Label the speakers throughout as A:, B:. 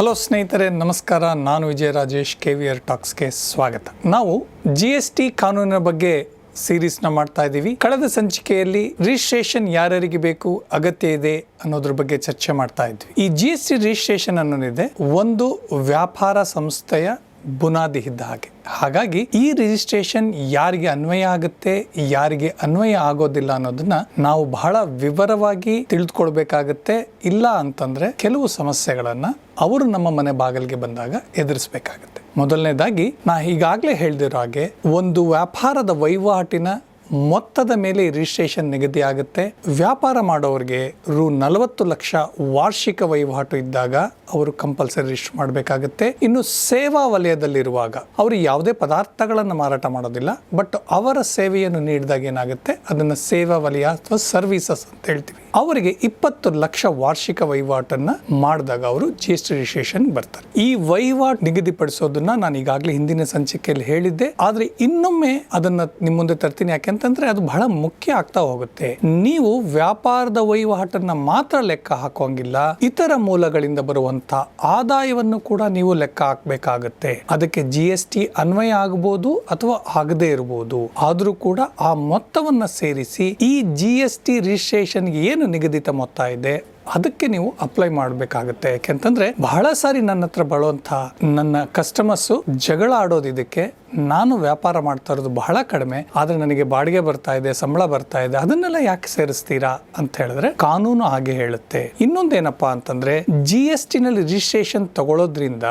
A: Hello ಸ್ನೇಹಿತರೆ, ನಮಸ್ಕಾರ. ನಾನು Vijaya Rajesh K V R ಟಾಕ್ಸ್ಗೆ ಸ್ವಾಗತ. ನಾವು ಜಿ ಎಸ್ ಟಿ ಕಾನೂನಿನ ಬಗ್ಗೆ ಸೀರೀಸ್ನ ಮಾಡ್ತಾ ಇದ್ದೀವಿ. ಕಳೆದ ಸಂಚಿಕೆಯಲ್ಲಿ ರಿಜಿಸ್ಟ್ರೇಷನ್ ಯಾರ್ಯಾರಿಗೆ ಬೇಕು, ಅಗತ್ಯ ಇದೆ ಅನ್ನೋದ್ರ ಬಗ್ಗೆ ಚರ್ಚೆ ಮಾಡ್ತಾ ಇದ್ವಿ. ಈ ಜಿ ಎಸ್ ಟಿ ರಿಜಿಸ್ಟ್ರೇಷನ್ ಅನ್ನೋದಿದೆ, ಒಂದು ವ್ಯಾಪಾರ ಸಂಸ್ಥೆಯ ಬುನಾದಿ ಇದ್ದ ಹಾಗೆ. ಹಾಗಾಗಿ ಈ ರಿಜಿಸ್ಟ್ರೇಷನ್ ಯಾರಿಗೆ ಅನ್ವಯ ಆಗುತ್ತೆ, ಯಾರಿಗೆ ಅನ್ವಯ ಆಗೋದಿಲ್ಲ ಅನ್ನೋದನ್ನ ನಾವು ಬಹಳ ವಿವರವಾಗಿ ತಿಳಿದುಕೊಳ್ಬೇಕಾಗತ್ತೆ. ಇಲ್ಲ ಅಂತಂದ್ರೆ ಕೆಲವು ಸಮಸ್ಯೆಗಳನ್ನ ಅವರು ನಮ್ಮ ಮನೆ ಬಾಗಿಲಿಗೆ ಬಂದಾಗ ಎದುರಿಸಬೇಕಾಗತ್ತೆ. ಮೊದಲನೇದಾಗಿ, ನಾ ಈಗಾಗಲೇ ಹೇಳ್ದಿರೋ ಹಾಗೆ ಒಂದು ವ್ಯಾಪಾರದ ವಹಿವಾಟಿನ ಮೊತ್ತದ ಮೇಲೆ ರಿಜಿಸ್ಟ್ರೇಷನ್ ನಿಗದಿ ಆಗುತ್ತೆ. ವ್ಯಾಪಾರ ಮಾಡೋರಿಗೆ ರು ನಲವತ್ತು ಲಕ್ಷ ವಾರ್ಷಿಕ ವಹಿವಾಟು ಇದ್ದಾಗ ಅವರು ಕಂಪಲ್ಸರಿ ರಿಜಿಸ್ಟರ್ ಮಾಡಬೇಕಾಗುತ್ತೆ. ಇನ್ನು ಸೇವಾ ವಲಯದಲ್ಲಿರುವಾಗ ಅವರು ಯಾವುದೇ ಪದಾರ್ಥಗಳನ್ನು ಮಾರಾಟ ಮಾಡೋದಿಲ್ಲ. ಬಟ್ ಅವರ ಸೇವೆಯನ್ನು ನೀಡಿದಾಗ ಏನಾಗುತ್ತೆ? ಅದನ್ನು ಸೇವಾ ವಲಯ ಅಥವಾ ಸರ್ವಿಸಸ್ ಅಂತ ಹೇಳ್ತೀವಿ. ಅವರಿಗೆ ಇಪ್ಪತ್ತು ಲಕ್ಷ ವಾರ್ಷಿಕ ವಹಿವಾಟನ್ನ ಮಾಡಿದಾಗ ಅವರು ಜಿ ಎಸ್ ಟಿ ರಿಜಿಸ್ಟ್ರೇಷನ್ ಬರ್ತಾರೆ. ಈ ವಹಿವಾಟು ನಿಗದಿಪಡಿಸೋದನ್ನ ನಾನು ಈಗಾಗಲೇ ಹಿಂದಿನ ಸಂಚಿಕೆಯಲ್ಲಿ ಹೇಳಿದ್ದೆ. ಆದ್ರೆ ಇನ್ನೊಮ್ಮೆ ಅದನ್ನ ನಿಮ್ಮ ಮುಂದೆ ತರ್ತೀನಿ. ಯಾಕೆಂತಂದ್ರೆ ಅದು ಬಹಳ ಮುಖ್ಯ ಆಗ್ತಾ ಹೋಗುತ್ತೆ. ನೀವು ವ್ಯಾಪಾರದ ವಹಿವಾಟನ್ನ ಮಾತ್ರ ಲೆಕ್ಕ ಹಾಕೋಂಗಿಲ್ಲ ಇತರ ಮೂಲಗಳಿಂದ ಬರುವಂತ ಆದಾಯವನ್ನು ಕೂಡ ನೀವು ಲೆಕ್ಕ ಹಾಕ್ಬೇಕಾಗತ್ತೆ. ಅದಕ್ಕೆ ಜಿ ಎಸ್ ಟಿ ಅನ್ವಯ ಆಗಬಹುದು ಅಥವಾ ಆಗದೇ ಇರಬಹುದು ಆದ್ರೂ ಕೂಡ ಆ ಮೊತ್ತವನ್ನ ಸೇರಿಸಿ ಈ ಜಿ ಎಸ್ ಟಿ ರಿಜಿಸ್ಟ್ರೇಷನ್ಗೆ ಏನು ನಿಗದಿತ ಮೊತ್ತ ಇದೆ? ಅದಕ್ಕೆ ನೀವು ಅಪ್ಲೈ ಮಾಡಬೇಕಾಗುತ್ತೆ. ಯಾಕೆಂತಂದ್ರೆ ಬಹಳ ಸಾರಿ ನನ್ನ ಹತ್ರ ಬರುವಂತ ನನ್ನ ಕಸ್ಟಮರ್ಸ್ ಜಗಳ ಆಡೋದು ಇದಕ್ಕೆ ನಾನು ವ್ಯಾಪಾರ ಮಾಡ್ತಾ ಇರೋದು ಬಹಳ ಕಡಿಮೆ. ಆದ್ರೆ ನನಗೆ ಬಾಡಿಗೆ ಬರ್ತಾ ಇದೆ, ಸಂಬಳ ಬರ್ತಾ ಇದೆ, ಅದನ್ನೆಲ್ಲ ಯಾಕೆ ಸೇರಿಸ್ತೀರಾ ಅಂತ ಹೇಳಿದ್ರೆ ಕಾನೂನು ಹಾಗೆ ಹೇಳುತ್ತೆ. ಇನ್ನೊಂದೇನಪ್ಪ ಅಂತಂದ್ರೆ ಜಿ ಎಸ್ ಟಿ ನಲ್ಲಿ ರಿಜಿಸ್ಟ್ರೇಷನ್ ತಗೊಳ್ಳೋದ್ರಿಂದ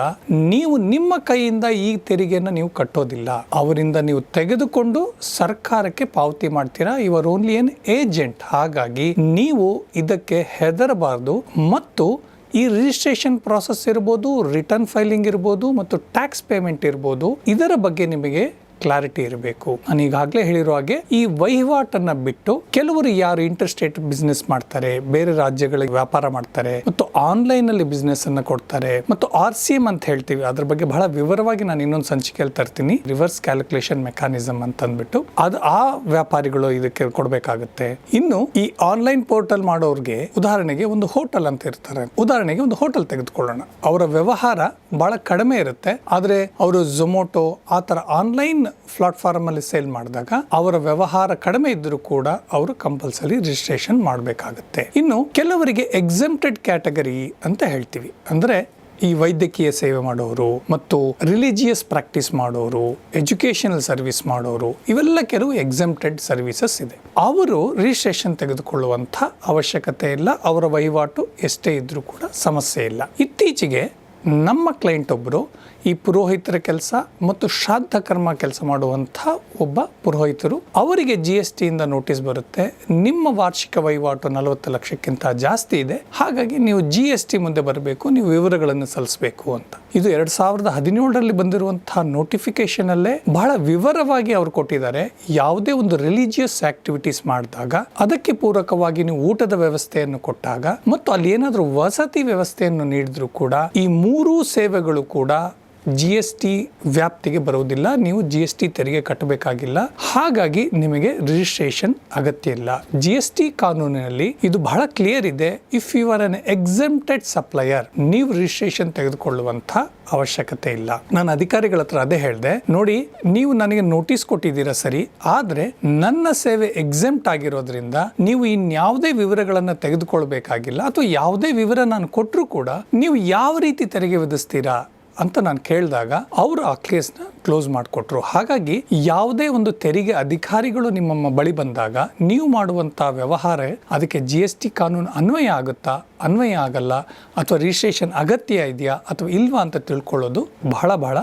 A: ನೀವು ನಿಮ್ಮ ಕೈಯಿಂದ ಈ ತೆರಿಗೆಯನ್ನು ನೀವು ಕಟ್ಟೋದಿಲ್ಲ. ಅವರಿಂದ ನೀವು ತೆಗೆದುಕೊಂಡು ಸರ್ಕಾರಕ್ಕೆ ಪಾವತಿ ಮಾಡ್ತೀರಾ? ಇವರ್ ಓನ್ಲಿ ಏನ್ ಏಜೆಂಟ್ ಹಾಗಾಗಿ ನೀವು ಇದಕ್ಕೆ ಹೆದರಬಾರದು. ಮತ್ತು ಈ ರಿಜಿಸ್ಟ್ರೇಷನ್ ಪ್ರಾಸೆಸ್ ಇರ್ಬೋದು ರಿಟರ್ನ್ ಫೈಲಿಂಗ್ ಇರ್ಬೋದು, ಮತ್ತು ಟ್ಯಾಕ್ಸ್ ಪೇಮೆಂಟ್ ಇರ್ಬೋದು. ಇದರ ಬಗ್ಗೆ ನಿಮಗೆ ಕ್ಲಾರಿಟಿ ಇರಬೇಕು. ನಾನು ಈಗಾಗಲೇ ಹೇಳಿರೋ ಹಾಗೆ ಈ ವಹಿವಾಟನ್ನು ಬಿಟ್ಟು ಕೆಲವರು ಯಾರು ಇಂಟರ್ಸ್ಟೇಟ್ ಬಿಸ್ನೆಸ್ ಮಾಡ್ತಾರೆ, ಬೇರೆ ರಾಜ್ಯಗಳಿಗೆ ವ್ಯಾಪಾರ ಮಾಡ್ತಾರೆ ಮತ್ತು ಆನ್ಲೈನ್ ಅಲ್ಲಿ ಬಿಸ್ನೆಸ್ ಅನ್ನ ಕೊಡ್ತಾರೆ ಮತ್ತು ಆರ್ ಸಿ ಎಂ ಅಂತ ಹೇಳ್ತೀವಿ. ಅದ್ರ ಬಗ್ಗೆ ಬಹಳ ವಿವರವಾಗಿ ನಾನು ಇನ್ನೊಂದು ಸಂಚಿಕೆಯಲ್ಲಿ ತರ್ತೀನಿ. ರಿವರ್ಸ್ ಕ್ಯಾಲ್ಕುಲೇಷನ್ ಮೆಕಾನಿಸಮ್ ಅಂತ ಅಂದ್ಬಿಟ್ಟು ಅದು ಆ ವ್ಯಾಪಾರಿಗಳು ಇದಕ್ಕೆ ಕೊಡಬೇಕಾಗುತ್ತೆ. ಇನ್ನು ಈ ಆನ್ಲೈನ್ ಪೋರ್ಟಲ್ ಮಾಡೋರಿಗೆ ಉದಾಹರಣೆಗೆ ಒಂದು ಹೋಟೆಲ್ ಅಂತ ಇರ್ತಾರೆ. ಉದಾಹರಣೆಗೆ ಒಂದು ಹೋಟೆಲ್ ತೆಗೆದುಕೊಳ್ಳೋಣ. ಅವರ ವ್ಯವಹಾರ ಬಹಳ ಕಡಿಮೆ ಇರುತ್ತೆ. ಆದರೆ ಅವರು ಝೊಮೊಟೊ ಆ ಥರ ಆನ್ಲೈನ್ ಪ್ಲಾಟ್ಫಾರ್ಮ್ ಅಲ್ಲಿ ಸೇಲ್ ಮಾಡಿದಾಗ ಅವರ ವ್ಯವಹಾರ ಕಡಿಮೆ ಇದ್ದರೂ ಕೂಡ ಅವರು ಕಂಪಲ್ಸರಿ ರಿಜಿಸ್ಟ್ರೇಷನ್ ಮಾಡಬೇಕಾಗುತ್ತೆ. ಇನ್ನು ಕೆಲವರಿಗೆ ಎಕ್ಸೆಂಪ್ಟೆಡ್ ಕ್ಯಾಟಗರಿ ಅಂತ ಹೇಳ್ತೀವಿ. ಅಂದ್ರೆ ಈ ವೈದ್ಯಕೀಯ ಸೇವೆ ಮಾಡೋರು ಮತ್ತು ರಿಲಿಜಿಯಸ್ ಪ್ರಾಕ್ಟೀಸ್ ಮಾಡೋರು, ಎಜುಕೇಷನಲ್ ಸರ್ವಿಸ್ ಮಾಡೋರು, ಇವೆಲ್ಲ ಕೆಲವು ಎಕ್ಸೆಂಪ್ಟೆಡ್ ಸರ್ವಿಸಸ್ ಇದೆ. ಅವರು ರಿಜಿಸ್ಟ್ರೇಷನ್ ತೆಗೆದುಕೊಳ್ಳುವಂಥ ಅವಶ್ಯಕತೆ ಇಲ್ಲ, ಅವರ ವಹಿವಾಟು ಎಷ್ಟೇ ಇದ್ರೂ ಕೂಡ ಸಮಸ್ಯೆ ಇಲ್ಲ. ಇತ್ತೀಚೆಗೆ ನಮ್ಮ ಕ್ಲೈಂಟ್ ಒಬ್ಬರು ಈ ಪುರೋಹಿತರ ಕೆಲಸ ಮತ್ತು ಶ್ರಾದ್ದ ಕರ್ಮ ಕೆಲಸ ಮಾಡುವಂಥ ಒಬ್ಬ ಪುರೋಹಿತರು. ಅವರಿಗೆ ಜಿ ಎಸ್ ಟಿಯಿಂದ ನೋಟಿಸ್ ಬರುತ್ತೆ. ನಿಮ್ಮ ವಾರ್ಷಿಕ ವಹಿವಾಟು ನಲವತ್ತು ಲಕ್ಷಕ್ಕಿಂತ ಜಾಸ್ತಿ ಇದೆ. ಹಾಗಾಗಿ ನೀವು ಜಿ ಎಸ್ ಟಿ ಮುಂದೆ ಬರಬೇಕು, ನೀವು ವಿವರಗಳನ್ನು ಸಲ್ಲಿಸಬೇಕು ಅಂತ. ಇದು ಎರಡ್ ಸಾವಿರದ ಹದಿನೇಳರಲ್ಲಿ ಬಂದಿರುವಂತಹ ನೋಟಿಫಿಕೇಶನ್ ಅಲ್ಲೇ ಬಹಳ ವಿವರವಾಗಿ ಅವರು ಕೊಟ್ಟಿದ್ದಾರೆ. ಯಾವುದೇ ಒಂದು ರಿಲಿಜಿಯಸ್ ಆಕ್ಟಿವಿಟೀಸ್ ಮಾಡಿದಾಗ, ಅದಕ್ಕೆ ಪೂರಕವಾಗಿ ನೀವು ಊಟದ ವ್ಯವಸ್ಥೆಯನ್ನು ಕೊಟ್ಟಾಗ, ಮತ್ತು ಅಲ್ಲಿ ಏನಾದರೂ ವಸತಿ ವ್ಯವಸ್ಥೆಯನ್ನು ನೀಡಿದ್ರು ಕೂಡ, ಈ ಮೂರೂ ಸೇವೆಗಳು ಕೂಡ ಜಿ ಎಸ್ ಟಿ ವ್ಯಾಪ್ತಿಗೆ ಬರುವುದಿಲ್ಲ, ನೀವು ಜಿ ಎಸ್ ಟಿ ತೆರಿಗೆ ಕಟ್ಟಬೇಕಾಗಿಲ್ಲ. ಹಾಗಾಗಿ ನಿಮಗೆ ರಿಜಿಸ್ಟ್ರೇಷನ್ ಅಗತ್ಯ ಇಲ್ಲ. ಜಿ ಎಸ್ ಟಿ ಕಾನೂನಿನಲ್ಲಿ ಇದು ಬಹಳ ಕ್ಲಿಯರ್ ಇದೆ. If you are an exempted supplier ನೀವು ರಿಜಿಸ್ಟ್ರೇಷನ್ ತೆಗೆದುಕೊಳ್ಳುವಂತ ಅವಶ್ಯಕತೆ ಇಲ್ಲ. ನಾನು ಅಧಿಕಾರಿಗಳ ಹತ್ರ ಅದೇ ಹೇಳಿದೆ. ನೋಡಿ, ನೀವು ನನಗೆ ನೋಟಿಸ್ ಕೊಟ್ಟಿದ್ದೀರಾ ಸರಿ, ಆದ್ರೆ ನನ್ನ ಸೇವೆ ಎಕ್ಸೆಂಪ್ಟ್ ಆಗಿರೋದ್ರಿಂದ ನೀವು ಇನ್ಯಾವುದೇ ವಿವರಗಳನ್ನು ತೆಗೆದುಕೊಳ್ಬೇಕಾಗಿಲ್ಲ, ಅಥವಾ ಯಾವುದೇ ವಿವರ ನಾನು ಕೊಟ್ಟರು ಕೂಡ ನೀವು ಯಾವ ರೀತಿ ತೆರಿಗೆ ವಿಧಿಸ್ತೀರಾ? ಅಂತ ನಾನು ಕೇಳಿದಾಗ ಅವರು ಆ ಕೇಸ್ನ ಕ್ಲೋಸ್ ಮಾಡಿಕೊಟ್ರು. ಹಾಗಾಗಿ ಯಾವುದೇ ಒಂದು ತೆರಿಗೆ ಅಧಿಕಾರಿಗಳು ನಿಮ್ಮ ಬಳಿ ಬಂದಾಗ ನೀವು ಮಾಡುವಂಥ ವ್ಯವಹಾರ ಅದಕ್ಕೆ ಜಿ ಎಸ್ ಟಿ ಕಾನೂನು ಅನ್ವಯ ಆಗುತ್ತಾ? ಅನ್ವಯ ಆಗಲ್ಲ? ಅಥವಾ ರಿಜಿಸ್ಟ್ರೇಷನ್ ಅಗತ್ಯ ಇದೆಯಾ? ಅಥವಾ ಇಲ್ವಾ ಅಂತ ತಿಳ್ಕೊಳ್ಳೋದು ಬಹಳ ಬಹಳ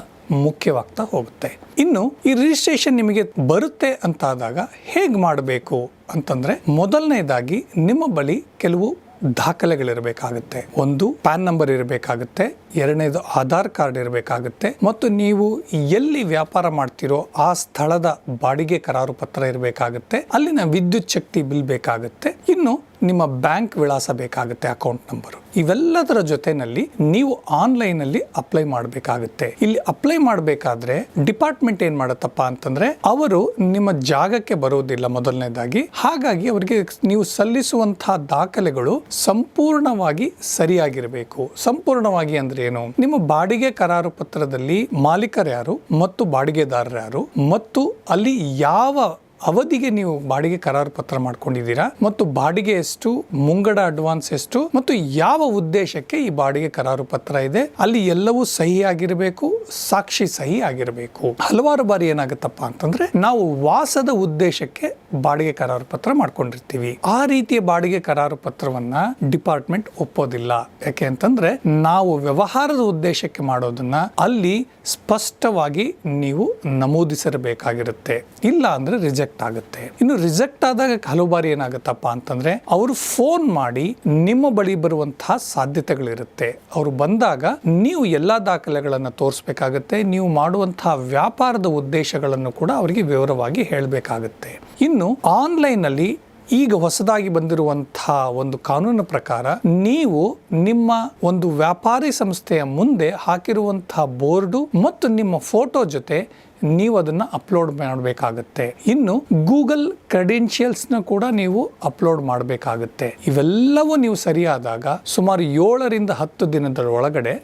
A: ಮುಖ್ಯವಾಗ್ತಾ ಹೋಗುತ್ತೆ. ಇನ್ನು ಈ ರಿಜಿಸ್ಟ್ರೇಷನ್ ನಿಮಗೆ ಬರುತ್ತೆ ಅಂತ ಆದಾಗ ಹೇಗೆ ಮಾಡಬೇಕು ಅಂತಂದ್ರೆ ಮೊದಲನೇದಾಗಿ ನಿಮ್ಮ ಬಳಿ ಕೆಲವು ದಾಖಲೆಗಳಿರಬೇಕಾಗುತ್ತೆ. ಒಂದು, ಪ್ಯಾನ್ ನಂಬರ್ ಇರಬೇಕಾಗುತ್ತೆ. ಎರಡನೇದು, ಆಧಾರ್ ಕಾರ್ಡ್ ಇರಬೇಕಾಗುತ್ತೆ. ಮತ್ತು ನೀವು ಎಲ್ಲಿ ವ್ಯಾಪಾರ ಮಾಡ್ತಿರೋ ಆ ಸ್ಥಳದ ಬಾಡಿಗೆ ಕರಾರು ಪತ್ರ ಇರಬೇಕಾಗುತ್ತೆ. ಅಲ್ಲಿನ ವಿದ್ಯುತ್ ಶಕ್ತಿ ಬಿಲ್ ಬೇಕಾಗುತ್ತೆ. ಇನ್ನು ನಿಮ್ಮ ಬ್ಯಾಂಕ್ ವಿಳಾಸ ಬೇಕಾಗುತ್ತೆ ಅಕೌಂಟ್ ನಂಬರ್. ಇವೆಲ್ಲದರ ಜೊತೆನಲ್ಲಿ ನೀವು ಆನ್ಲೈನ್ ಅಲ್ಲಿ ಅಪ್ಲೈ ಮಾಡಬೇಕಾಗುತ್ತೆ. ಇಲ್ಲಿ ಅಪ್ಲೈ ಮಾಡಬೇಕಾದ್ರೆ ಡಿಪಾರ್ಟ್ಮೆಂಟ್ ಏನ್ ಮಾಡುತ್ತಪ್ಪ ಅಂತಂದ್ರೆ ಅವರು ನಿಮ್ಮ ಜಾಗಕ್ಕೆ ಬರುವುದಿಲ್ಲ ಮೊದಲನೇದಾಗಿ. ಹಾಗಾಗಿ ಅವರಿಗೆ ನೀವು ಸಲ್ಲಿಸುವಂತಹ ದಾಖಲೆಗಳು ಸಂಪೂರ್ಣವಾಗಿ ಸರಿಯಾಗಿರಬೇಕು. ಸಂಪೂರ್ಣವಾಗಿ ಅಂದ್ರೆ ಏನು? ನಿಮ್ಮ ಬಾಡಿಗೆ ಕರಾರು ಪತ್ರದಲ್ಲಿ ಮಾಲೀಕರು ಯಾರು? ಮತ್ತು ಬಾಡಿಗೆದಾರರು ಯಾರು? ಮತ್ತು ಅಲ್ಲಿ ಯಾವ ಅವಧಿಗೆ ನೀವು ಬಾಡಿಗೆ ಕರಾರು ಪತ್ರ ಮಾಡ್ಕೊಂಡಿದ್ದೀರಾ? ಮತ್ತು ಬಾಡಿಗೆ ಎಷ್ಟು, ಮುಂಗಡ ಅಡ್ವಾನ್ಸ್ ಎಷ್ಟು, ಮತ್ತು ಯಾವ ಉದ್ದೇಶಕ್ಕೆ ಈ ಬಾಡಿಗೆ ಕರಾರು ಪತ್ರ ಇದೆ? ಅಲ್ಲಿ ಎಲ್ಲವೂ ಸಹಿ ಆಗಿರಬೇಕು, ಸಾಕ್ಷಿ ಸಹಿ ಆಗಿರಬೇಕು. ಹಲವಾರು ಬಾರಿ ಏನಾಗುತ್ತಪ್ಪ ಅಂತಂದ್ರೆ, ನಾವು ವಾಸದ ಉದ್ದೇಶಕ್ಕೆ ಬಾಡಿಗೆ ಕರಾರು ಪತ್ರ ಮಾಡ್ಕೊಂಡಿರ್ತೀವಿ. ಆ ರೀತಿಯ ಬಾಡಿಗೆ ಕರಾರು ಪತ್ರವನ್ನ ಡಿಪಾರ್ಟ್ಮೆಂಟ್ ಒಪ್ಪೋದಿಲ್ಲ. ಯಾಕೆ ಅಂತಂದ್ರೆ, ನಾವು ವ್ಯವಹಾರದ ಉದ್ದೇಶಕ್ಕೆ ಮಾಡೋದನ್ನ ಅಲ್ಲಿ ಸ್ಪಷ್ಟವಾಗಿ ನೀವು ನಮೂದಿಸಿರಬೇಕಾಗಿರುತ್ತೆ. ಇಲ್ಲ ಅಂದ್ರೆ ಆಗುತ್ತೆ. ಇನ್ನು ರಿಜೆಕ್ಟ್ ಆದಾಗ ಹಲವು ಬಾರಿ ಏನಾಗುತ್ತಪ್ಪ ಅಂತಂದ್ರೆ ಅವರು ಫೋನ್ ಮಾಡಿ ನಿಮ್ಮ ಬಳಿ ಬರುವಂತಹ ಸಾಧ್ಯತೆಗಳಿರುತ್ತೆ. ಅವರು ಬಂದಾಗ ನೀವು ಎಲ್ಲಾ ದಾಖಲೆಗಳನ್ನು ತೋರಿಸಬೇಕಾಗುತ್ತೆ. ನೀವು ಮಾಡುವಂತಹ ವ್ಯಾಪಾರದ ಉದ್ದೇಶಗಳನ್ನು ಕೂಡ ಅವರಿಗೆ ವಿವರವಾಗಿ ಹೇಳಬೇಕಾಗುತ್ತೆ. ಇನ್ನು ಆನ್ಲೈನ್ ಅಲ್ಲಿ ಈಗ ಹೊಸದಾಗಿ ಬಂದಿರುವಂತಹ ಒಂದು ಕಾನೂನು ಪ್ರಕಾರ ನೀವು ನಿಮ್ಮ ಒಂದು ವ್ಯಾಪಾರಿ ಸಂಸ್ಥೆಯ ಮುಂದೆ ಹಾಕಿರುವಂತಹ ಬೋರ್ಡು ಮತ್ತು ನಿಮ್ಮ ಫೋಟೋ ಜೊತೆ ನೀವು ಅದನ್ನ ಅಪ್ಲೋಡ್ ಮಾಡಬೇಕಾಗುತ್ತೆ. ಇನ್ನು ಗೂಗಲ್ ಕ್ರೆಡೆನ್ಷಿಯಲ್ಸ್ನ ಕೂಡ ನೀವು ಅಪ್ಲೋಡ್ ಮಾಡಬೇಕಾಗುತ್ತೆ. ಇವೆಲ್ಲವೂ ನೀವು ಸರಿಯಾದಾಗ ಸುಮಾರು ಏಳರಿಂದ ಹತ್ತು ದಿನದ ಒಳಗಡೆ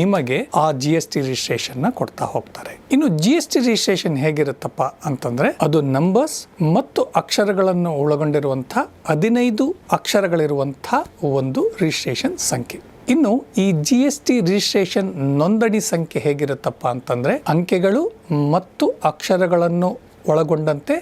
A: ನಿಮಗೆ ಆ ಜಿ ಎಸ್ ಟಿ ರಿಜಿಸ್ಟ್ರೇಷನ್ನ ಕೊಡ್ತಾ ಹೋಗ್ತಾರೆ. ಇನ್ನು ಜಿ ಎಸ್ ಟಿ ರಿಜಿಸ್ಟ್ರೇಷನ್ ಹೇಗಿರುತ್ತಪ್ಪ ಅಂತಂದ್ರೆ ಅದು ನಂಬರ್ಸ್ ಮತ್ತು ಅಕ್ಷರಗಳನ್ನು ಒಳಗೊಂಡಿರುವಂತಹ ಹದಿನೈದು ಅಕ್ಷರಗಳಿರುವಂತಹ ಒಂದು ರಿಜಿಸ್ಟ್ರೇಷನ್ ಸಂಖ್ಯೆ. ಇನ್ನು ಈ ಜಿ ಎಸ್ ಟಿ ರಿಜಿಸ್ಟ್ರೇಷನ್ ನೋಂದಣಿ ಸಂಖ್ಯೆ ಹೇಗಿರುತ್ತಪ್ಪ ಅಂತಂದ್ರೆ ಅಂಕೆಗಳು ಮತ್ತು ಅಕ್ಷರಗಳನ್ನು ಒಳಗೊಂಡಂತೆ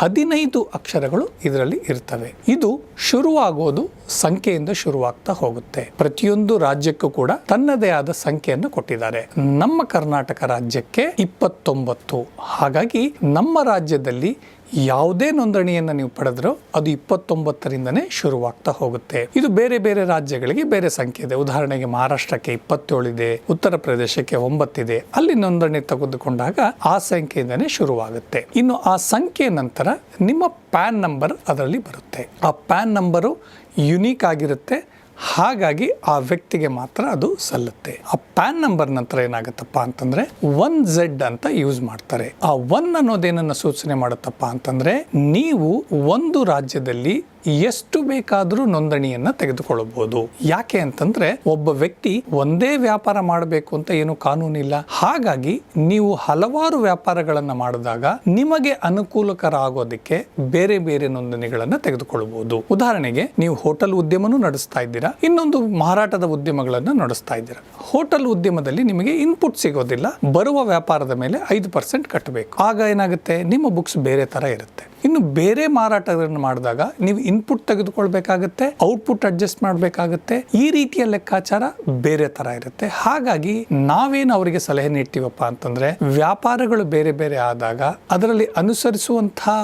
A: ಹದಿನೈದು ಅಕ್ಷರಗಳು ಇದರಲ್ಲಿ ಇರ್ತವೆ. ಇದು ಶುರುವಾಗೋದು ಸಂಖ್ಯೆಯಿಂದ ಶುರುವಾಗ್ತಾ ಹೋಗುತ್ತೆ. ಪ್ರತಿಯೊಂದು ರಾಜ್ಯಕ್ಕೂ ಕೂಡ ತನ್ನದೇ ಆದ ಸಂಖ್ಯೆಯನ್ನು ಕೊಟ್ಟಿದ್ದಾರೆ. ನಮ್ಮ ಕರ್ನಾಟಕ ರಾಜ್ಯಕ್ಕೆ ಇಪ್ಪತ್ತೊಂಬತ್ತು. ಹಾಗಾಗಿ ನಮ್ಮ ರಾಜ್ಯದಲ್ಲಿ ಯಾವುದೇ ನೋಂದಣಿಯನ್ನು ನೀವು ಪಡೆದ್ರು ಅದು ಇಪ್ಪತ್ತೊಂಬತ್ತರಿಂದನೇ ಶುರುವಾಗ್ತಾ ಹೋಗುತ್ತೆ. ಇದು ಬೇರೆ ಬೇರೆ ರಾಜ್ಯಗಳಿಗೆ ಬೇರೆ ಸಂಖ್ಯೆ ಇದೆ. ಉದಾಹರಣೆಗೆ ಮಹಾರಾಷ್ಟ್ರಕ್ಕೆ ಇಪ್ಪತ್ತೇಳಿದೆ ಉತ್ತರ ಪ್ರದೇಶಕ್ಕೆ ಒಂಬತ್ತಿದೆ ಅಲ್ಲಿ ನೋಂದಣಿ ತೆಗೆದುಕೊಂಡಾಗ ಆ ಸಂಖ್ಯೆಯಿಂದನೇ ಶುರುವಾಗುತ್ತೆ. ಇನ್ನು ಆ ಸಂಖ್ಯೆ ನಂತರ ನಿಮ್ಮ ಪ್ಯಾನ್ ನಂಬರ್ ಅದರಲ್ಲಿ ಬರುತ್ತೆ. ಆ ಪ್ಯಾನ್ ನಂಬರು ಯುನೀಕ್ ಆಗಿರುತ್ತೆ. ಹಾಗಾಗಿ ಆ ವ್ಯಕ್ತಿಗೆ ಮಾತ್ರ ಅದು ಸಲ್ಲುತ್ತೆ. ಆ ಪ್ಯಾನ್ ನಂಬರ್ ನಂತರ ಏನಾಗುತ್ತಪ್ಪ ಅಂತಂದ್ರೆ ಒನ್ ಝೆಡ್ ಅಂತ ಯೂಸ್ ಮಾಡ್ತಾರೆ. ಆ ಒನ್ ಅನ್ನೋದೇನನ್ನ ಸೂಚನೆ ಮಾಡುತ್ತಪ್ಪ ಅಂತಂದ್ರೆ, ನೀವು ಒಂದು ರಾಜ್ಯದಲ್ಲಿ ಎಷ್ಟು ಬೇಕಾದರೂ ನೋಂದಣಿಯನ್ನ ತೆಗೆದುಕೊಳ್ಳಬಹುದು. ಯಾಕೆ ಅಂತಂದ್ರೆ ಒಬ್ಬ ವ್ಯಕ್ತಿ ಒಂದೇ ವ್ಯಾಪಾರ ಮಾಡಬೇಕು ಅಂತ ಏನು ಕಾನೂನಿಲ್ಲ. ಹಾಗಾಗಿ ನೀವು ಹಲವಾರು ವ್ಯಾಪಾರಗಳನ್ನ ಮಾಡಿದಾಗ ನಿಮಗೆ ಅನುಕೂಲಕರ ಆಗೋದಕ್ಕೆ ಬೇರೆ ಬೇರೆ ನೋಂದಣಿಗಳನ್ನ ತೆಗೆದುಕೊಳ್ಳಬಹುದು. ಉದಾಹರಣೆಗೆ ನೀವು ಹೋಟೆಲ್ ಉದ್ಯಮನೂ ನಡೆಸ್ತಾ ಇದ್ದೀರಾ, ಇನ್ನೊಂದು ಮಾರಾಟದ ಉದ್ಯಮಗಳನ್ನ ನಡೆಸ್ತಾ ಇದ್ದೀರಾ. ಹೋಟೆಲ್ ಉದ್ಯಮದಲ್ಲಿ ನಿಮಗೆ ಇನ್ಪುಟ್ ಸಿಗೋದಿಲ್ಲ, ಬರುವ ವ್ಯಾಪಾರದ ಮೇಲೆ ಐದು ಪರ್ಸೆಂಟ್ ಕಟ್ಟಬೇಕು. ಆಗ ಏನಾಗುತ್ತೆ? ನಿಮ್ಮ ಬುಕ್ಸ್ ಬೇರೆ ತರ ಇರುತ್ತೆ. ಇನ್ನು ಬೇರೆ ಮಾರಾಟಗಳನ್ನು ಮಾಡಿದಾಗ ನೀವು ಇನ್ಪುಟ್ ತೆಗೆದುಕೊಳ್ಬೇಕಾಗತ್ತೆ ಔಟ್ಪುಟ್ ಅಡ್ಜಸ್ಟ್ ಮಾಡಬೇಕಾಗತ್ತೆ, ಈ ರೀತಿಯ ಲೆಕ್ಕಾಚಾರ ಬೇರೆ ತರ ಇರುತ್ತೆ. ಹಾಗಾಗಿ ನಾವೇನು ಅವರಿಗೆ ಸಲಹೆ ನೀಡ್ತೀವಪ್ಪ ಅಂತಂದ್ರೆ, ವ್ಯಾಪಾರಗಳು ಬೇರೆ ಬೇರೆ ಆದಾಗ, ಅದರಲ್ಲಿ ಅನುಸರಿಸುವಂತಹ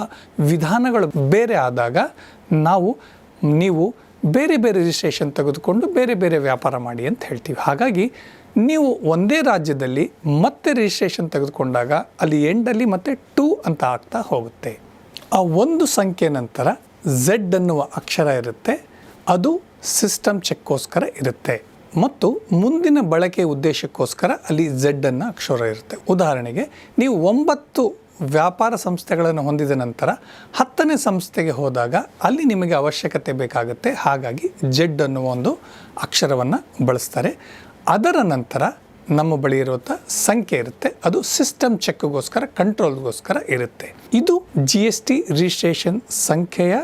A: ವಿಧಾನಗಳು ಬೇರೆ ಆದಾಗ ನಾವು, ನೀವು ಬೇರೆ ಬೇರೆ ರಿಜಿಸ್ಟ್ರೇಷನ್ ತೆಗೆದುಕೊಂಡು ಬೇರೆ ಬೇರೆ ವ್ಯಾಪಾರ ಮಾಡಿ ಅಂತ ಹೇಳ್ತೀವಿ. ಹಾಗಾಗಿ ನೀವು ಒಂದೇ ರಾಜ್ಯದಲ್ಲಿ ಮತ್ತೆ ರಿಜಿಸ್ಟ್ರೇಷನ್ ತೆಗೆದುಕೊಂಡಾಗ ಅಲ್ಲಿ ಎಂಡಲ್ಲಿ ಮತ್ತೆ ಟೂ ಅಂತ ಆಗ್ತಾ ಹೋಗುತ್ತೆ. ಆ ಒಂದು ಸಂಖ್ಯೆ ನಂತರ ಝೆಡ್ ಅನ್ನುವ ಅಕ್ಷರ ಇರುತ್ತೆ. ಅದು ಸಿಸ್ಟಮ್ ಚೆಕ್ಕೋಸ್ಕರ ಇರುತ್ತೆ. ಮತ್ತು ಮುಂದಿನ ಬಳಕೆ ಉದ್ದೇಶಕ್ಕೋಸ್ಕರ ಅಲ್ಲಿ ಝೆಡ್ ಅನ್ನ ಅಕ್ಷರ ಇರುತ್ತೆ. ಉದಾಹರಣೆಗೆ, ನೀವು ಒಂಬತ್ತು ವ್ಯಾಪಾರ ಸಂಸ್ಥೆಗಳನ್ನು ಹೊಂದಿದ ನಂತರ ಹತ್ತನೇ ಸಂಸ್ಥೆಗೆ ಹೋದಾಗ ಅಲ್ಲಿ ನಿಮಗೆ ಅವಶ್ಯಕತೆ ಬೇಕಾಗುತ್ತೆ. ಹಾಗಾಗಿ ಜೆಡ್ ಅನ್ನುವ ಒಂದು ಅಕ್ಷರವನ್ನು ಬಳಸ್ತಾರೆ. ಅದರ ನಂತರ ನಮ್ಮ ಬಳಿ ಇರುವಂಥ ಸಂಖ್ಯೆ ಇರುತ್ತೆ. ಅದು ಸಿಸ್ಟಮ್ ಚೆಕ್ಗೋಸ್ಕರ, ಕಂಟ್ರೋಲ್ಗೋಸ್ಕರ ಇರುತ್ತೆ. ಇದು ಜಿ ಎಸ್ ಟಿ ರಿಜಿಸ್ಟ್ರೇಷನ್ ಸಂಖ್ಯೆಯ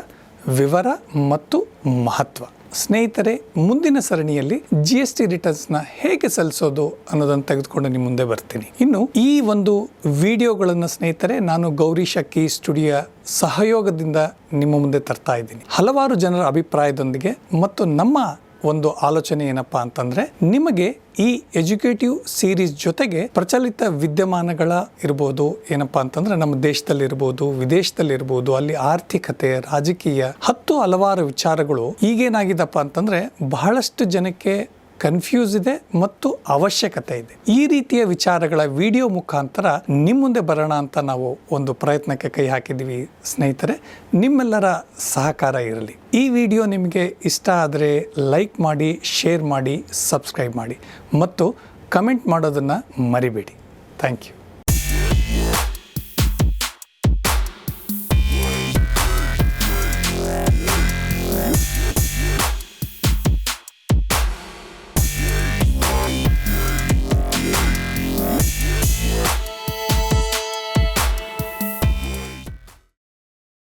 A: ವಿವರ ಮತ್ತು ಮಹತ್ವ. ಸ್ನೇಹಿತರೆ, ಮುಂದಿನ ಸರಣಿಯಲ್ಲಿ ಜಿ ಎಸ್ ಟಿ ರಿಟರ್ನ್ಸ್ನ ಹೇಗೆ ಸಲ್ಲಿಸೋದು ಅನ್ನೋದನ್ನು ತೆಗೆದುಕೊಂಡು ನಿಮ್ಮ ಮುಂದೆ ಬರ್ತೀನಿ. ಇನ್ನು ಈ ಒಂದು ವಿಡಿಯೋಗಳನ್ನು ಸ್ನೇಹಿತರೆ, ನಾನು ಗೌರಿ ಶಕ್ಕಿ ಸ್ಟುಡಿಯೋ ಸಹಯೋಗದಿಂದ ನಿಮ್ಮ ಮುಂದೆ ತರ್ತಾ ಇದ್ದೀನಿ. ಹಲವಾರು ಜನರ ಅಭಿಪ್ರಾಯದೊಂದಿಗೆ ಮತ್ತು ನಮ್ಮ ಒಂದು ಆಲೋಚನೆ ಏನಪ್ಪ ಅಂತಂದ್ರೆ, ನಿಮಗೆ ಈ ಎಜುಕೇಟಿವ್ ಸೀರೀಸ್ ಜೊತೆಗೆ ಪ್ರಚಲಿತ ವಿದ್ಯಮಾನಗಳ ಇರ್ಬೋದು, ಏನಪ್ಪಾ ಅಂತಂದ್ರೆ ನಮ್ಮ ದೇಶದಲ್ಲಿರ್ಬೋದು ವಿದೇಶದಲ್ಲಿರ್ಬೋದು ಅಲ್ಲಿ ಆರ್ಥಿಕತೆ, ರಾಜಕೀಯ ಹತ್ತು ಹಲವಾರು ವಿಚಾರಗಳು ಈಗೇನಾಗಿದಪ್ಪ ಅಂತಂದ್ರೆ ಬಹಳಷ್ಟು ಜನಕ್ಕೆ ಕನ್ಫ್ಯೂಸ್ ಇದೆ ಮತ್ತು ಅವಶ್ಯಕತೆ ಇದೆ. ಈ ರೀತಿಯ ವಿಚಾರಗಳ ವಿಡಿಯೋ ಮುಖಾಂತರ ನಿಮ್ಮ ಮುಂದೆ ಬರೋಣ ಅಂತ ನಾವು ಒಂದು ಪ್ರಯತ್ನಕ್ಕೆ ಕೈ ಹಾಕಿದ್ದೀವಿ ಸ್ನೇಹಿತರೆ. ನಿಮ್ಮೆಲ್ಲರ ಸಹಕಾರ ಇರಲಿ. ಈ ವಿಡಿಯೋ ನಿಮಗೆ ಇಷ್ಟ ಆದರೆ ಲೈಕ್ ಮಾಡಿ, ಶೇರ್ ಮಾಡಿ, ಸಬ್ಸ್ಕ್ರೈಬ್ ಮಾಡಿ. ಮತ್ತು ಕಮೆಂಟ್ ಮಾಡೋದನ್ನು ಮರಿಬೇಡಿ. Thank you.